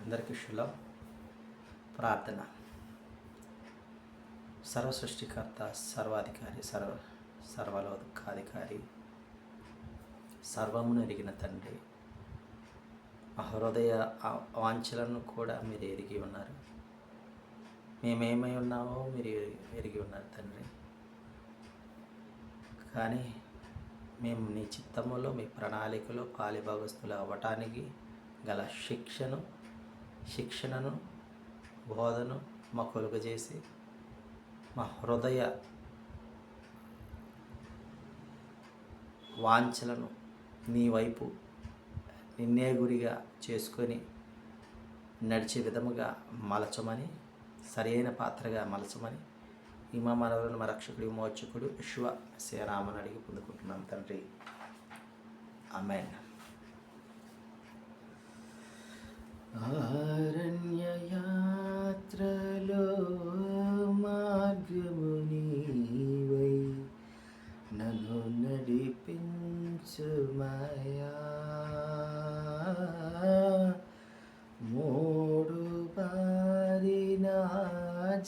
అందరికీ శులం. ప్రార్థన. సర్వ సృష్టికర్త సర్వాధికారి సర్వ సర్వలోకాధికారి సర్వమును ఎరిగిన తండ్రి మా హృదయ వాంఛలను కూడా మీరు ఎరిగి ఉన్నారు. మేమేమై ఉన్నామో మీరు ఎరిగి ఉన్నారు తండ్రి. కానీ మేము నీ చిత్తములో మీ ప్రణాళికలో పాలిభాగస్తులు అవ్వటానికి గల శిక్షను శిక్షణను బోధను మా కొలుగజేసి మా హృదయ వాంఛలను నీ వైపు నిన్నే గురిగా చేసుకొని నడిచే విధముగా మలచమని సరైన పాత్రగా మలచమని ఇమా మా మా రక్షకుడు విమోచకుడు విశ్వ శ్రీరామని అడిగి పొందుకుంటున్నాం తండ్రి. అమెన్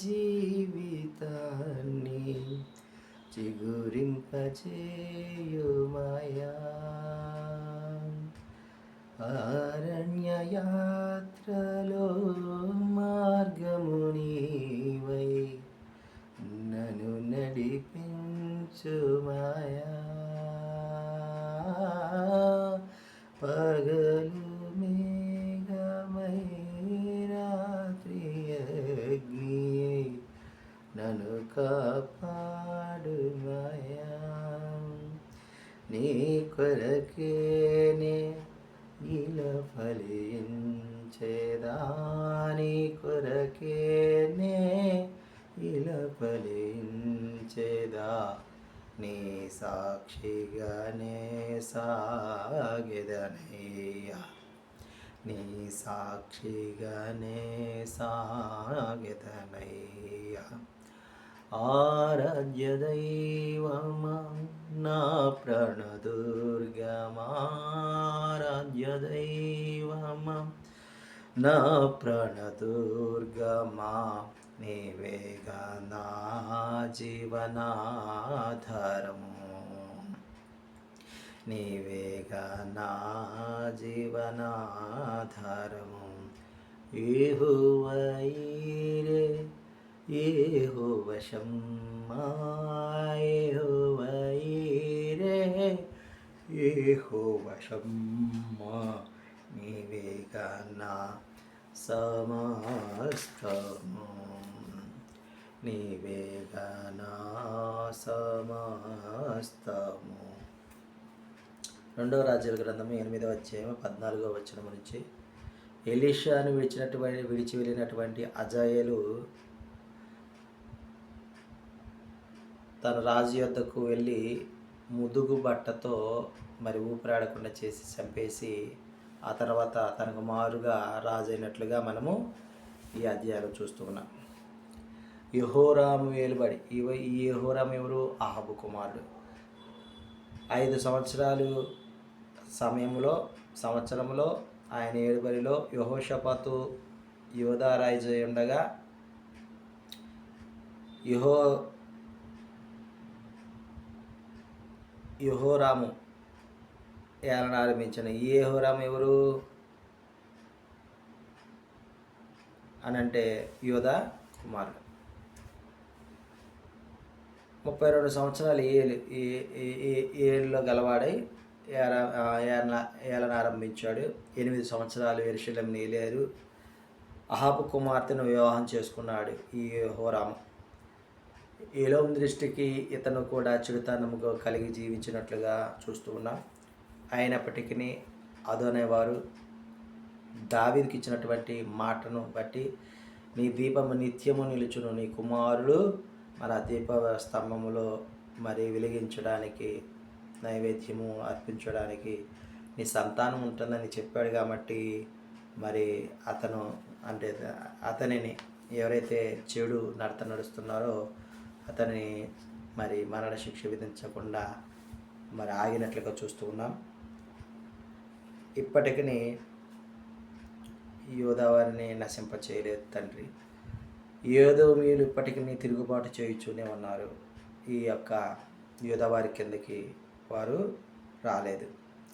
జీవితాన్ని చిగురింపచేయుమయా. అరణ్యయాత్రలో మార్గము నను నన్ను నన్ను నీ కొరకేనే ఇలా ఫలించేదా? నీ కొరకేనే ఇలా ఫలించేదా? నీ సాక్షిగానే సాగెదనయ్యా. నీ సాక్షిగానే సాగెదనయ్యా. ఆరాధ్య దైవమా నా ప్రణదుర్గమారాధ్య దైవమా నా ప్రణదుర్గమా? నీవేగా నా జీవనాధారము. ఏహోవ షమ్మా ఏహోవైరే ఏహోవ షమ్మా నీవేగా నా సమస్తము నీవేగా నా సమస్తము రెండవ రాజ్యాల గ్రంథము ఎనిమిదవ అధ్యాయం పద్నాలుగో వచనం నుంచి. ఎలీషాను విడిచినటువంటి విడిచి వెళ్ళినటువంటి అజాయలు తన రాజు యొద్దకు వెళ్ళి ముదుగు బట్టతో మరి ఊపిరాడకుండా చేసి చంపేసి ఆ తర్వాత తనకు మారుగా రాజు అయినట్లుగా మనము ఈ అధ్యాయాలు చూస్తూ ఉన్నాం. యహోరాము వేలుబడి ఇవ ఈ యహోరాం ఎవరు? అహబు కుమారుడు. ఐదు సంవత్సరాలు సమయంలో సంవత్సరంలో ఆయన ఏడుబడిలో యహోషపాతు యోధారాజు అయి ఉండగా యహో యహోరాము ఏలన ఆరంభించిన ఈ యహోరాము ఎవరు? అని అంటే యోధ కుమారుడు. ముప్పై రెండు సంవత్సరాలు ఏలు ఏ- ఏ- ఏళ్ళలో గలవాడై ఏలన ఏలన ఆరంభించాడు. ఎనిమిది సంవత్సరాలు ఎరుశలం నీలేరు అహాబు కుమార్తెను వివాహం చేసుకున్నాడు ఈ హోరాము ఏలోం దృష్టికి ఇతను కూడా చెడుతనము కలిగి జీవించినట్లుగా చూస్తూ ఉన్నాం. అయినప్పటికీ అదోనేవారు దావీదికి ఇచ్చినటువంటి మాటను బట్టి నీ దీపము నిత్యము నిలుచును నీ కుమారుడు మన దీప స్తంభములో మరి వెలిగించడానికి నైవేద్యము అర్పించడానికి నీ సంతానం ఉంటుందని చెప్పాడు కాబట్టి మరి అతను అంటే అతనిని ఎవరైతే చెడు నడత నడుస్తున్నారో అతని మరి మరణ శిక్ష విధించకుండా మరి ఆగినట్లుగా చూస్తూ ఉన్నాం. ఇప్పటికీ యోధావారిని నశింప చేయలేదు తండ్రి. మీరు ఇప్పటికీ తిరుగుబాటు చేయించునే ఉన్నారు. ఈ యొక్క యోధవారి కిందకి వారు రాలేదు.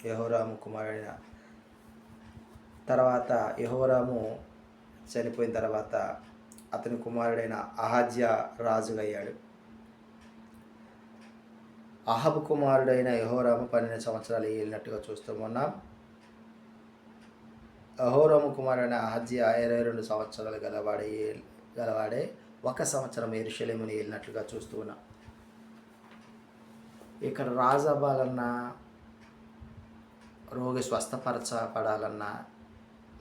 యహోరాము కుమారుడైన తర్వాత యహోరాము చనిపోయిన తర్వాత అతని కుమారుడైన అహాజ్య రాజుగయ్యాడు అహబ్ కుమారుడైన యహోరాము పన్నెండు సంవత్సరాలు వెళ్ళినట్టుగా చూస్తూ ఉన్నాం. అహోరాము కుమారుడైన అహజ్య ఇరవై రెండు సంవత్సరాలు గలవాడే గలవాడే ఒక సంవత్సరం ఎరుషలేముని వెళ్ళినట్లుగా చూస్తూ ఉన్నాం. ఇక్కడ రాజు రోగి స్వస్థపరచబడాలన్నా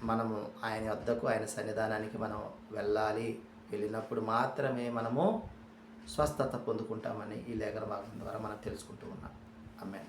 మనము ఆయన వద్దకు ఆయన సన్నిధానానికి మనం వెళ్ళాలి. వెళ్ళినప్పుడు మాత్రమే మనము స్వస్థత పొందుకుంటామని ఈ లేఖన భాగం ద్వారా మనం తెలుసుకుంటూ ఉన్నాం. అమ్మాయి